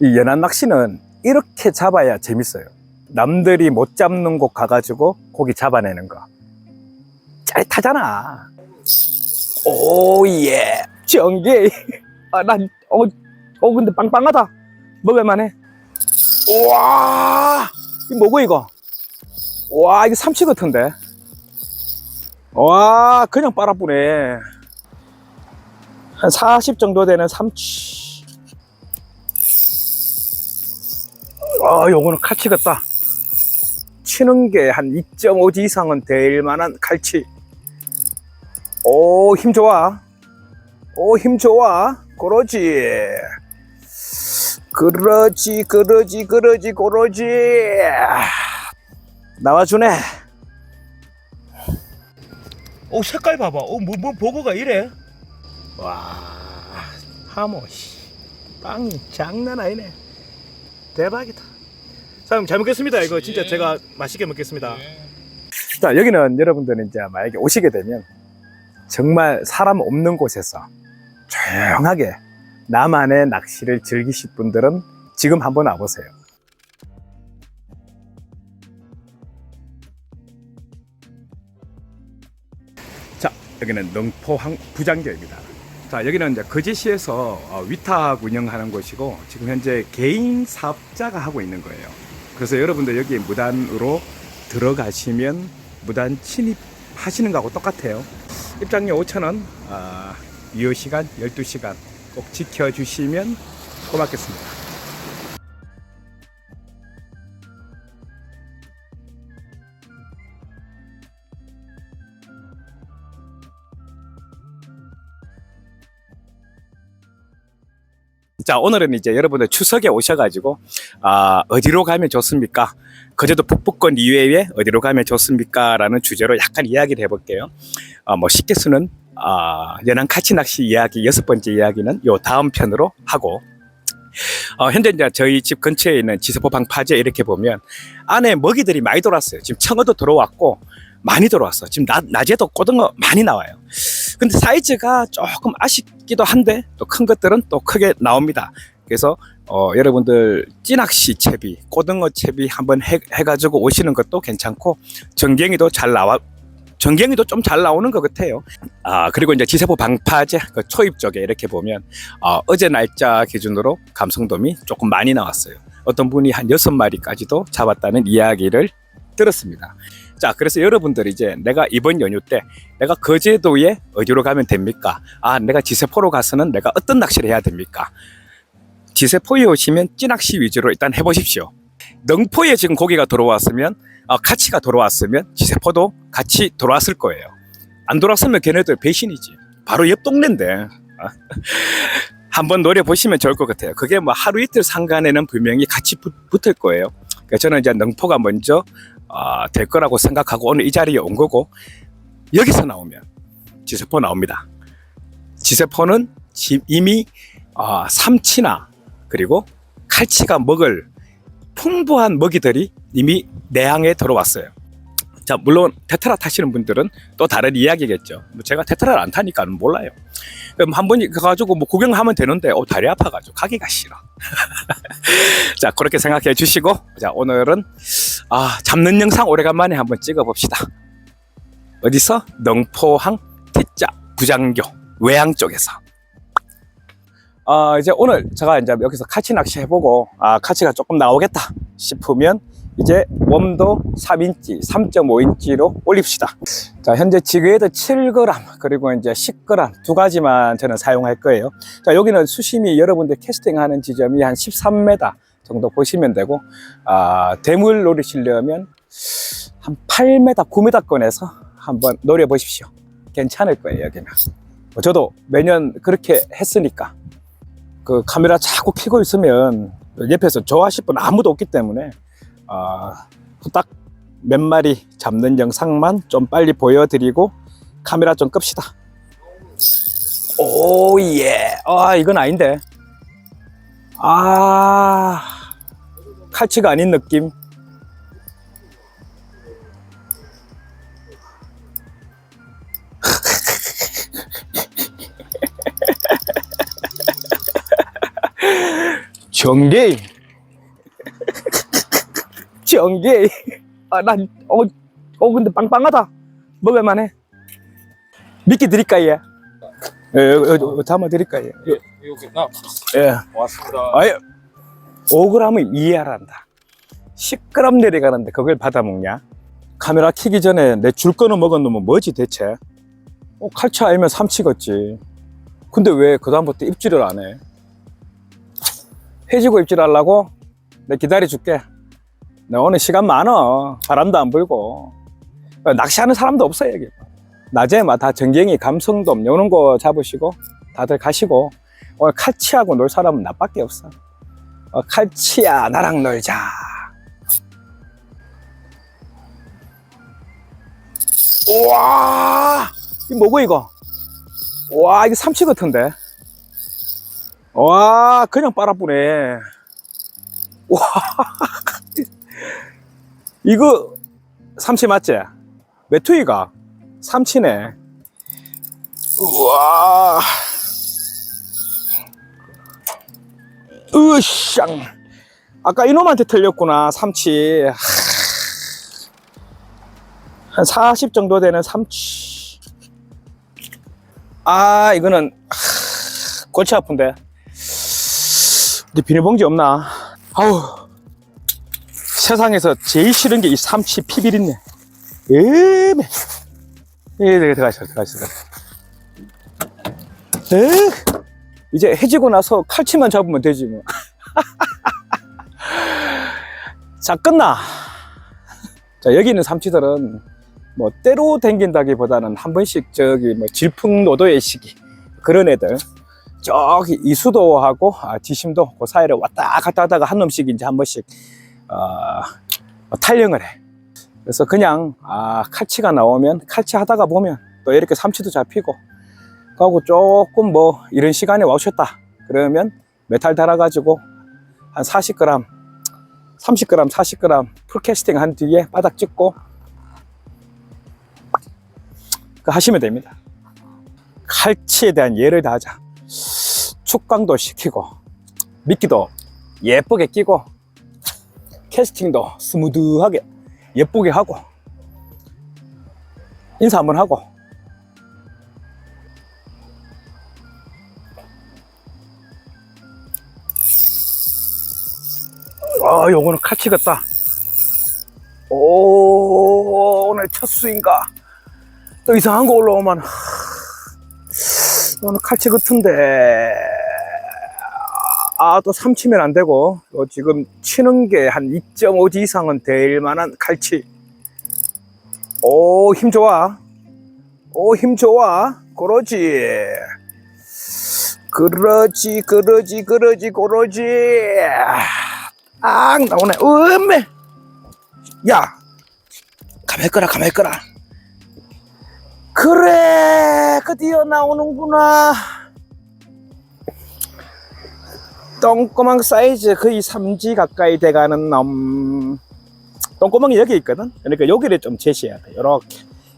이 연안 낚시는 이렇게 잡아야 재밌어요. 남들이 못 잡는 곳 가가지고 고기 잡아내는 거. 짜릿하잖아. 오예. 전개. 아, 난, 어, 어, 근데 빵빵하다. 먹을만해. 우와. 이거 뭐고, 이거? 와, 이게 삼치 같은데. 와, 그냥 빨아뿌네. 한 40 정도 되는 삼치. 아, 요거는 칼치 같다. 치는 게 한 2.5G 이상은 될 만한 칼치. 오, 힘 좋아. 오, 힘 좋아. 그러지. 그러지, 그러지, 그러지, 그러지. 나와주네. 오, 색깔 봐봐. 오, 뭐, 뭐, 보고가 이래? 와, 하모, 씨. 빵이 장난 아니네. 대박이다. 사장님 잘 먹겠습니다. 이거 진짜 예. 제가 맛있게 먹겠습니다. 자 여기는 여러분들은 이제 만약에 오시게 되면 정말 사람 없는 곳에서 조용하게 나만의 낚시를 즐기실 분들은 지금 한번 와보세요. 자 여기는 능포항 부장교입니다. 자 여기는 이제 거제시에서 어, 위탁 운영하는 곳이고 지금 현재 개인 사업자가 하고 있는 거예요. 그래서 여러분들 여기 무단으로 들어가시면 무단 침입하시는 거하고 똑같아요. 입장료 5,000원, 아, 유효 시간 12시간 꼭 지켜주시면 고맙겠습니다. 자, 오늘은 이제 여러분들 추석에 오셔가지고, 아, 어디로 가면 좋습니까? 그제도 북부권 이외에 어디로 가면 좋습니까? 라는 주제로 약간 이야기를 해볼게요. 아, 뭐, 쉽게 쓰는, 아, 연안 카치 낚시 이야기, 여섯 번째 이야기는 요 다음 편으로 하고, 어, 현재 이제 저희 집 근처에 있는 지서포 방파제 이렇게 보면 안에 먹이들이 많이 돌았어요. 지금 청어도 들어왔고, 많이 들어왔어. 지금 낮, 낮에도 고등어 많이 나와요. 근데 사이즈가 조금 아쉽기도 한데 또 큰 것들은 또 크게 나옵니다. 그래서 어, 여러분들 찌낚시 채비, 고등어 채비 한번 해, 해가지고 오시는 것도 괜찮고 전갱이도 잘 나와. 전갱이도 좀 잘 나오는 것 같아요. 아 그리고 이제 지세포 방파제 그 초입 쪽에 이렇게 보면 어, 어제 날짜 기준으로 감성돔이 조금 많이 나왔어요. 어떤 분이 한 여섯 마리까지도 잡았다는 이야기를 들었습니다. 자, 그래서 여러분들 이제 내가 이번 연휴 때 내가 거제도에 어디로 가면 됩니까? 아, 내가 지세포로 가서는 내가 어떤 낚시를 해야 됩니까? 지세포에 오시면 찌낚시 위주로 일단 해보십시오. 능포에 지금 고기가 들어왔으면, 아, 가치가 들어왔으면 지세포도 같이 들어왔을 거예요. 안 돌아왔으면 걔네들 배신이지. 바로 옆 동네인데. 아. 한번 노려보시면 좋을 것 같아요. 그게 뭐 하루 이틀 상간에는 분명히 같이 붙, 붙을 거예요. 그러니까 저는 이제 능포가 먼저 아, 될 거라고 생각하고 오늘 이 자리에 온 거고 여기서 나오면 지세포 나옵니다. 지세포는 지- 이미 아, 삼치나 그리고 칼치가 먹을 풍부한 먹이들이 이미 내항에 들어왔어요. 자 물론 테트라 타시는 분들은 또 다른 이야기겠죠. 뭐 제가 테트라를 안 타니까 몰라요. 그럼 한번 가가지고 뭐 구경하면 되는데 어, 다리 아파가지고 가기가 싫어. 자 그렇게 생각해 주시고 자 오늘은 아, 잡는 영상 오래간만에 한번 찍어봅시다. 어디서? 능포항 T자 부장교 외항 쪽에서. 아, 이제 오늘 제가 이제 여기서 카치 낚시 해보고, 아, 카치가 조금 나오겠다 싶으면, 이제 웜도 3인치, 3.5인치로 올립시다. 자, 현재 지그헤드 7g, 그리고 이제 10g 두 가지만 저는 사용할 거예요. 자, 여기는 수심이 여러분들 캐스팅 하는 지점이 한 13m 정도 보시면 되고, 아, 대물 노리시려면 한 8m, 9m 권에서 한번 노려보십시오. 괜찮을 거예요, 여기는. 뭐 저도 매년 그렇게 했으니까. 그 카메라 자꾸 켜고 있으면 옆에서 좋아하실 분 아무도 없기 때문에, 아, 후딱 몇 마리 잡는 영상만 좀 빨리 보여드리고 카메라 좀 끕시다. 오, 예. 아, 이건 아닌데. 아, 칼치가 아닌 느낌. 정게이. 정게이. 아, 난, 어, 어, 근데 빵빵하다. 먹을만해. 미끼 드릴까요? 예, 여기, 여기, 여기 담아 드릴까요? 예. 이거 나 예. 왔습니다. 아예 5g을 이해하란다. 10g 내려가는데 그걸 받아먹냐? 카메라 키기 전에 내 줄 거는 먹은 놈은 뭐지 대체? 어, 칼치 알면 삼치겠지. 근데 왜 그다음부터 입질을 안 해? 해지고 입질하려고? 내가 기다려줄게. 나 오늘 시간 많어. 바람도 안 불고. 어, 낚시하는 사람도 없어 여기. 낮에 막다 전갱이, 감성돔 이런 거 잡으시고 다들 가시고 오늘 칼치하고 놀 사람은 나밖에 없어. 어, 칼치야 나랑 놀자. 우와 이 뭐고 이거? 와 이게 삼치 같은데. 와 그냥 빨아뿌네. 와 이거 삼치 맞지? 메투이가 삼치네. 우와. 으쌍. 아까 이놈한테 틀렸구나, 삼치. 하. 한40 정도 되는 삼치. 아, 이거는, 하, 골치 아픈데. 근데 비닐봉지 없나? 아우. 세상에서 제일 싫은 게 이 삼치 피비린내. 에메. 예, 네, 들어가시죠, 들어가시죠. 에? 이제 해지고 나서 칼치만 잡으면 되지 뭐. 자 끝나. 자 여기 있는 삼치들은 뭐 때로 댕긴다기보다는 한 번씩 저기 뭐 질풍노도의 시기 그런 애들 저기 이수도하고 아, 지심도 그 사이를 왔다 갔다 하다가 한 놈씩 이제 한 번씩 어, 뭐 탈영을 해. 그래서 그냥 아 칼치가 나오면 칼치 하다가 보면 또 이렇게 삼치도 잡히고 하고 조금 뭐 이런 시간에 와오셨다. 그러면 메탈 달아가지고 한 40g 30g 40g 풀캐스팅 한 뒤에 바닥 찍고 그 하시면 됩니다. 칼치에 대한 예를 다하자. 축광도 시키고 미끼도 예쁘게 끼고 캐스팅도 스무드하게 예쁘게 하고 인사 한번 하고 아, 요거는 칼치 같다. 오, 오늘 첫 수인가? 또 이상한 거 올라오면, 하, 오늘 칼치 같은데. 아, 또 삼치면 안 되고, 또 지금 치는 게 한 2.5지 이상은 될 만한 칼치. 오, 힘 좋아. 오, 힘 좋아. 그러지. 그러지, 그러지, 그러지, 그러지. 아, 나오네. 음메. 야, 가만히 있거라, 가만히 있거라. 그래, 드디어 나오는구나. 똥꼬망 사이즈 거의 3G 가까이 돼가는 놈. 똥꼬망이 여기 있거든. 그러니까 여기를 좀 제시해야 돼. 이렇게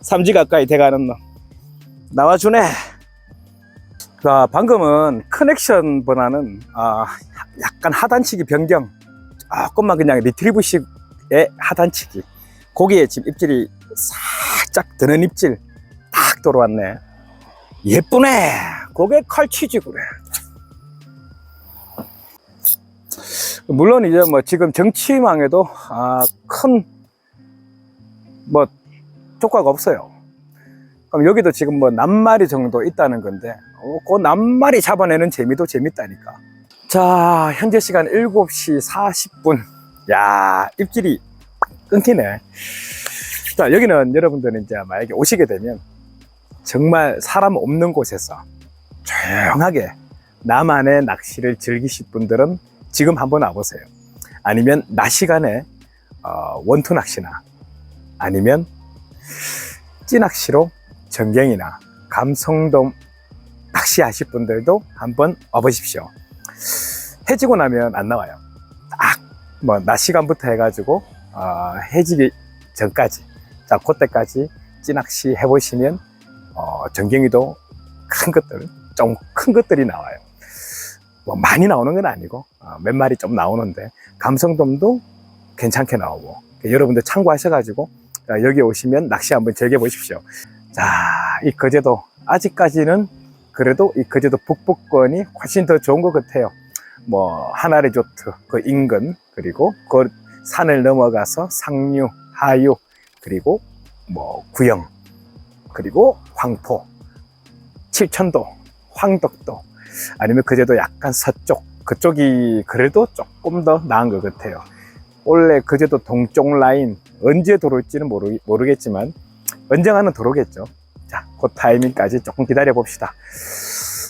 3G 가까이 돼가는 놈. 나와주네. 자, 방금은 커넥션보다는 아, 약간 하단치기 변경. 조금만 그냥 리트리브식의 하단치기. 거기에 지금 입질이 살짝 드는 입질 딱 들어왔네. 예쁘네. 그게 칼치지 그래. 물론 이제 뭐 지금 정치망에도 아, 큰뭐 조과가 없어요. 그럼 여기도 지금 뭐 낱마리 정도 있다는 건데 어, 그 낱마리 잡아내는 재미도 재밌다니까. 자, 현재 시간 7시 40분. 야, 입질이 끊기네. 자, 여기는 여러분들은 이제 만약에 오시게 되면 정말 사람 없는 곳에서 조용하게 나만의 낚시를 즐기실 분들은 지금 한번 와보세요. 아니면 낮 시간에 어, 원투 낚시나 아니면 찌낚시로 전갱이나 감성돔 낚시하실 분들도 한번 와보십시오. 해지고 나면 안 나와요. 딱, 뭐, 낮 시간부터 해가지고, 어, 해지기 전까지. 자, 그때까지 찌낚시 해보시면, 어, 전갱이도 큰 것들, 좀 큰 것들이 나와요. 뭐 많이 나오는 건 아니고 어, 몇 마리 좀 나오는데 감성돔도 괜찮게 나오고 여러분들 참고하셔가지고 어, 여기 오시면 낚시 한번 즐겨 보십시오. 자, 이 거제도 아직까지는 그래도 이 거제도 북부권이 훨씬 더 좋은 것 같아요. 뭐 하나리 조트 그 인근 그리고 그 산을 넘어가서 상류, 하유 그리고 뭐 구영 그리고 황포, 칠천도, 황덕도 아니면 그제도 약간 서쪽 그쪽이 그래도 조금 더 나은 것 같아요. 원래 그제도 동쪽 라인 언제 들어올지는 모르, 모르겠지만 언젠가는 들어오겠죠. 자, 그 타이밍까지 조금 기다려 봅시다.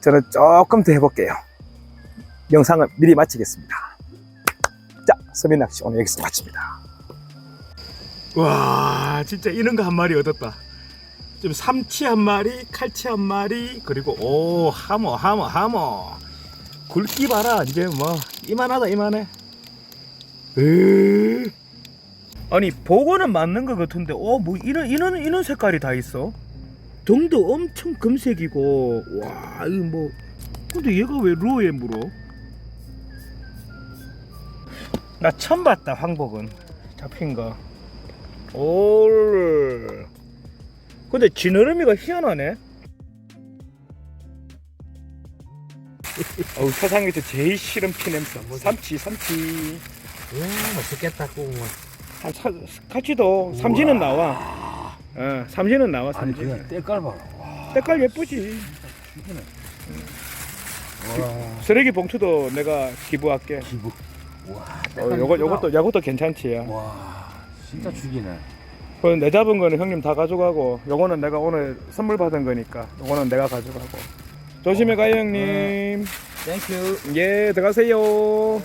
저는 조금 더 해볼게요. 영상은 미리 마치겠습니다. 자, 서민 낚시 오늘 여기서 마칩니다. 와, 진짜 이런 거 한 마리 얻었다. 지금 삼치 한 마리, 칼치 한 마리, 그리고 오 하모, 하모, 하모. 굵기 봐라, 이제 뭐 이만하다, 이만해. 으. 아니 보고는 맞는 것 같은데, 어뭐 이런 이런 이런 색깔이 다 있어. 등도 엄청 금색이고, 와 이거 뭐. 근데 얘가 왜 루어에 물어? 나 처음 봤다 황복은 잡힌 거. 올. 근데 지느러미가 희한하네. 어우 세상에서 제일 싫은 피 냄새. 삼치 삼치. 와 맛있겠다. 아, 사, 카치도 삼지는 나와. 어, 삼지는 나와 아니 삼지. 그냥 때깔 봐라. 와 색깔 예쁘지. 죽이네. 와 쓰레기 봉투도 내가 기부할게. 기부. 와 어, 때깔 요거 이쁘다. 요것도 요것도 괜찮지 야. 와 진짜 죽이네. 그내 잡은 거는 형님 다 가져가고 요거는 내가 오늘 선물 받은 거니까 요거는 내가 가져가고. 조심히 가요 형님. 땡큐. 예 들어가세요